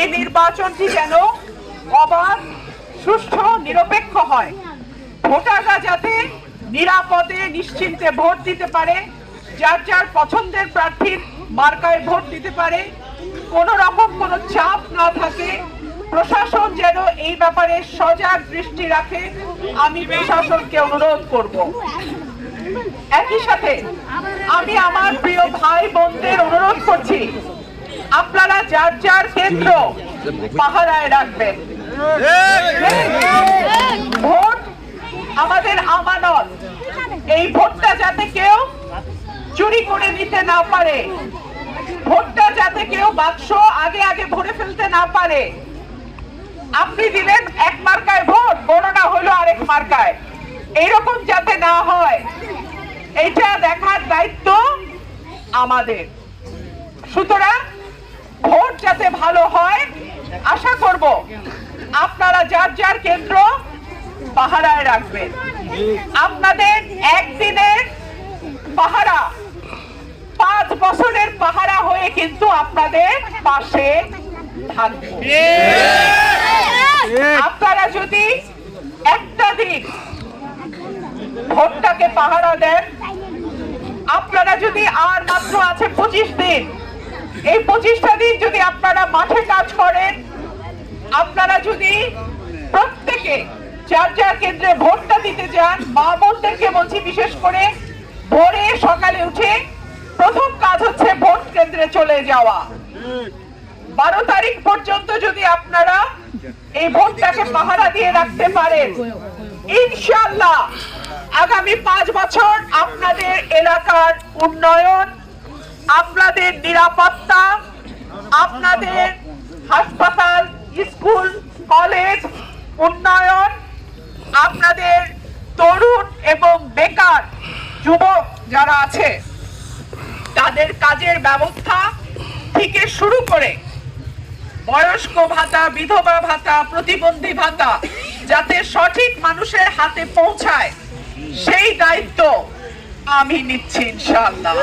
এই নির্বাচনটি যেন অবাধ, সুষ্ঠু, নিরপেক্ষ হয়। ভোটাররা যাতে নিরাপদে, নিশ্চিন্তে ভোট দিতে পারে, যার যার পছন্দের প্রার্থীর মার্কায় ভোট দিতে পারে, কোন রকম কোনো চাপ না থাকে। প্রশাসন যেন এই ব্যাপারে সজাগ দৃষ্টি রাখে, আমি প্রশাসনকে অনুরোধ করব। একই সাথে আমি আমার প্রিয় ভাই বোনদের অনুরোধ করছি আপনারা যার যার কেন্দ্র পাহারায় রাখবেন। ভোট আমাদের আমানত। এই ভোটটা যাতে কেউ চুরি করে নিতে না পারে। ভোটটা যাতে কেউ বাক্স আগে আগে ভরে ফেলতে না পারে। আপনি দিলেন এক মার্কায় ভোট, গণনা হলো আরেক মার্কায়। এইরকম যাতে না হয় এটা দেখার দায়িত্ব আমাদের। সুতরাং ভোট যাতে ভালো হয়, আশা করব আপনারা যার যার কেন্দ্র পাহারায় রাখবেন। আপনাদের একদিনের পাহারা, পাঁচ বছরের পাহারা হয়ে কিন্তু আপনাদের পাশে থাকবে। আপনারা যদি একটা দিন ভোটটাকে পাহারা দেন, আপনারা যদি আর মাত্র আছে পঁচিশ দিন এই পঁচিশটা দিন যদি আপনারা মাঠে কাজ করেন, আপনারা যদি প্রত্যেকে যার যার কেন্দ্রে ভোটটা দিতে যান, মা বোনদেরকে বলছি বিশেষ করে ভোরে সকালে উঠে প্রথম কাজ হচ্ছে ভোট কেন্দ্রে চলে যাওয়া। বারো তারিখ পর্যন্ত যদি আপনারা এই ভোটটাকে পাহারা দিয়ে রাখতে পারেন ইনশাল্লাহ আগামী পাঁচ বছর আপনাদের এলাকার উন্নয়ন আপনাদের নিরাপত্তা, আপনাদের হাসপাতাল, স্কুল, কলেজ, উন্নয়ন, আপনাদের তরুণ এবং বেকার যুবক যারা আছে, তাদের কাজের ব্যবস্থা থেকে শুরু করে বয়স্ক ভাতা, বিধবা ভাতা, প্রতিবন্ধী ভাতা যাতে সঠিক মানুষের হাতে পৌঁছায়, সেই দায়িত্ব আমি নিচ্ছি ইনশাআল্লাহ।